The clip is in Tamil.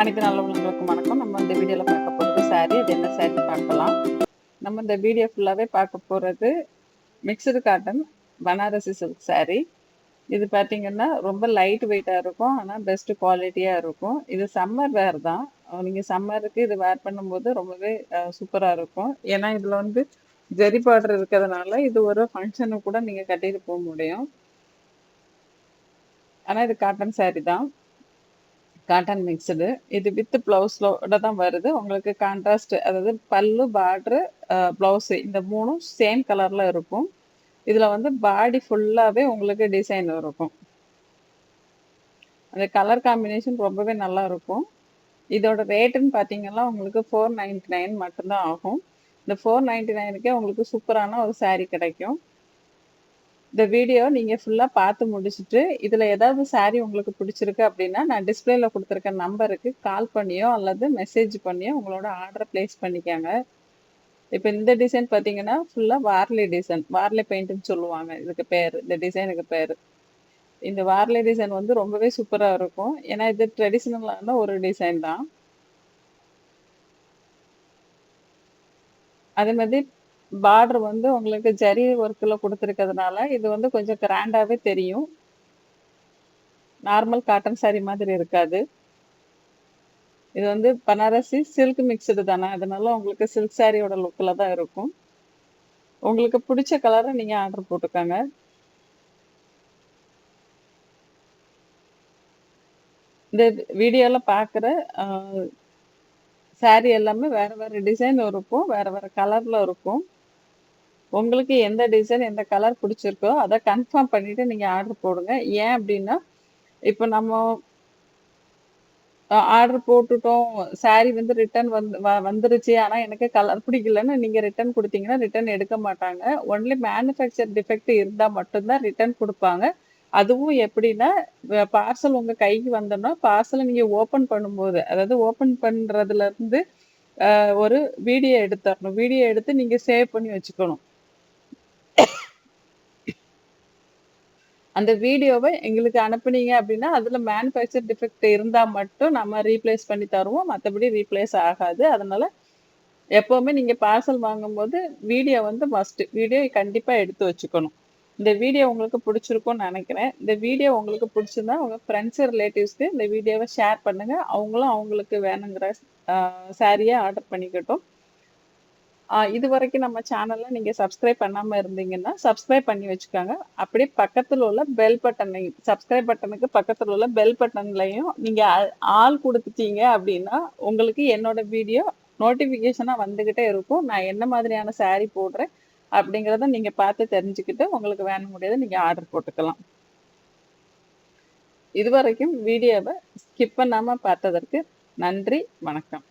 அனைத்து நல்லவங்களுக்கு வணக்கம். நம்ம இந்த வீடியோவில் பார்க்க போகிறது saree. அது என்ன saree பார்க்கலாம். நம்ம இந்த வீடியோ ஃபுல்லாகவே பார்க்க போகிறது mixed cotton Banarasi silk saree. இது பார்த்தீங்கன்னா ரொம்ப லைட் வெயிட்டாக இருக்கும். ஆனால் பெஸ்ட் குவாலிட்டியாக இருக்கும். இது சம்மர் வேர் தான். நீங்கள் சம்மருக்கு இது வேர் பண்ணும்போது ரொம்பவே சூப்பராக இருக்கும். ஏன்னா இதில் வந்து ஜெரி பார்டர் இருக்கிறதுனால இது ஒரு ஃபங்க்ஷனுக்கு கூட நீங்கள் கட்டிட்டு போக முடியும். ஆனால் இது காட்டன் saree தான். காட்டன் மிக்சடு இது வித் ப்ளவுஸோட தான் வருது. உங்களுக்கு கான்ட்ராஸ்ட் அதாவது பல்லு பார்ட்ரு ப்ளவுஸு இந்த மூணும் சேம் கலரில் இருக்கும். இதில் வந்து பாடி ஃபுல்லாகவே உங்களுக்கு டிசைன் இருக்கும். அந்த கலர் காம்பினேஷன் ரொம்பவே நல்லா இருக்கும். இதோட ரேட்டுன்னு பார்த்தீங்கன்னா உங்களுக்கு ஃபோர் நைன்டி நைன் மட்டும்தான் ஆகும். இந்த ஃபோர் நைன்டி நைனுக்கே உங்களுக்கு சூப்பரான ஒரு சாரீ கிடைக்கும். இந்த வீடியோ நீங்கள் ஃபுல்லாக பார்த்து முடிச்சுட்டு இதில் ஏதாவது saree உங்களுக்கு பிடிச்சிருக்கு அப்படின்னா நான் டிஸ்பிளேல கொடுத்துருக்க நம்பருக்கு கால் பண்ணியோ அல்லது மெசேஜ் பண்ணியோ உங்களோட ஆர்டரை ப்ளேஸ் பண்ணிக்கோங்க. இப்போ இந்த டிசைன் பார்த்தீங்கன்னா ஃபுல்லாக வார்லி டிசைன் வார்லி பெயிண்ட்னு சொல்லுவாங்க. இதுக்கு பேர். இந்த டிசைனுக்கு பேர். இந்த வார்லி டிசைன் வந்து ரொம்பவே சூப்பராக இருக்கும். ஏன்னா இது ட்ரெடிஷ்னலான ஒரு டிசைன் தான். அதே மாதிரி பார்டர் வந்து உங்களுக்கு ஜரி ஒர்க்கில் கொடுத்துருக்கிறதுனால இது வந்து கொஞ்சம் கிராண்டாகவே தெரியும். நார்மல் காட்டன் சாரி மாதிரி இருக்காது. இது வந்து பனாரசி சில்க் மிக்சடு தானே? அதனால உங்களுக்கு சில்க் சாரியோட லுக்கில் தான் இருக்கும். உங்களுக்கு பிடிச்ச கலரை நீங்கள் ஆர்டர் போட்டுக்கோங்க. இந்த வீடியோவில் பார்க்குற saree எல்லாமே வேறு வேறு டிசைன் இருக்கும் வேறு வேறு கலரில் இருக்கும். உங்களுக்கு எந்த டிசைன் எந்த கலர் பிடிச்சிருக்கோ அதை கன்ஃபார்ம் பண்ணிவிட்டு நீங்கள் ஆர்டர் போடுங்க. ஏன் அப்படின்னா இப்போ நம்ம ஆர்டர் போட்டுட்டோம். சாரி வந்து ரிட்டர்ன் வந்து வ- வந்துருச்சு. ஆனால் எனக்கு கலர் பிடிக்கலன்னு நீங்கள் ரிட்டர்ன் கொடுத்தீங்கன்னா ரிட்டர்ன் எடுக்க மாட்டாங்க. ஒன்லி மேனுஃபேக்சர் டிஃபெக்ட் இருந்தால் மட்டும்தான் ரிட்டர்ன் கொடுப்பாங்க. அதுவும் எப்படின்னா பார்சல் உங்கள் கைக்கு வந்தோம்னா பார்சலை நீங்கள் ஓப்பன் பண்ணும்போது அதாவது ஓப்பன் பண்ணுறதுலேருந்து ஒரு வீடியோ எடுத்துடணும் வீடியோ எடுத்து நீங்கள் சேவ் பண்ணி வச்சுக்கணும். அந்த வீடியோவை எங்களுக்கு அனுப்புனீங்க அப்படின்னா அதில் மேனுஃபேக்சர் டிஃபெக்ட் இருந்தால் மட்டும் நம்ம ரீப்ளேஸ் பண்ணி தருவோம். மற்றபடி ரீப்ளேஸ் ஆகாது. அதனால் எப்போவுமே நீங்கள் பார்சல் வாங்கும்போது வீடியோ வந்து மஸ்ட்டு வீடியோ கண்டிப்பாக எடுத்து வச்சுக்கணும். இந்த வீடியோ உங்களுக்கு பிடிச்சிருக்கும்னு நினைக்கிறேன். இந்த வீடியோ உங்களுக்கு பிடிச்சிருந்தா உங்கள் ஃப்ரெண்ட்ஸு ரிலேட்டிவ்ஸ்க்கு இந்த வீடியோவை ஷேர் பண்ணுங்கள் அவங்களும் அவங்களுக்கு வேணுங்கிற சாரியை ஆர்டர் பண்ணிக்கட்டும். இது வரைக்கும் நம்ம சேனலை நீங்கள் சப்ஸ்கிரைப் பண்ணாமல் இருந்தீங்கன்னா சப்ஸ்கிரைப் பண்ணி வச்சுக்கோங்க. அப்படியே பக்கத்தில் உள்ள பெல் பட்டனை சப்ஸ்கிரைப் பட்டனுக்கு பக்கத்தில் உள்ள பெல் பட்டன்லையும் நீங்கள் ஆள் கொடுத்துட்டீங்க அப்படின்னா உங்களுக்கு என்னோட வீடியோ நோட்டிஃபிகேஷனாக வந்துக்கிட்டே இருக்கும். நான் என்ன மாதிரியான saree போடுறேன் அப்படிங்கிறத நீங்கள் பார்த்து தெரிஞ்சுக்கிட்டு உங்களுக்கு வேணும் முடியாத நீங்கள் ஆர்டர் போட்டுக்கலாம். இது வரைக்கும் வீடியோவை ஸ்கிப் பண்ணாமல் பார்த்ததற்கு நன்றி வணக்கம்.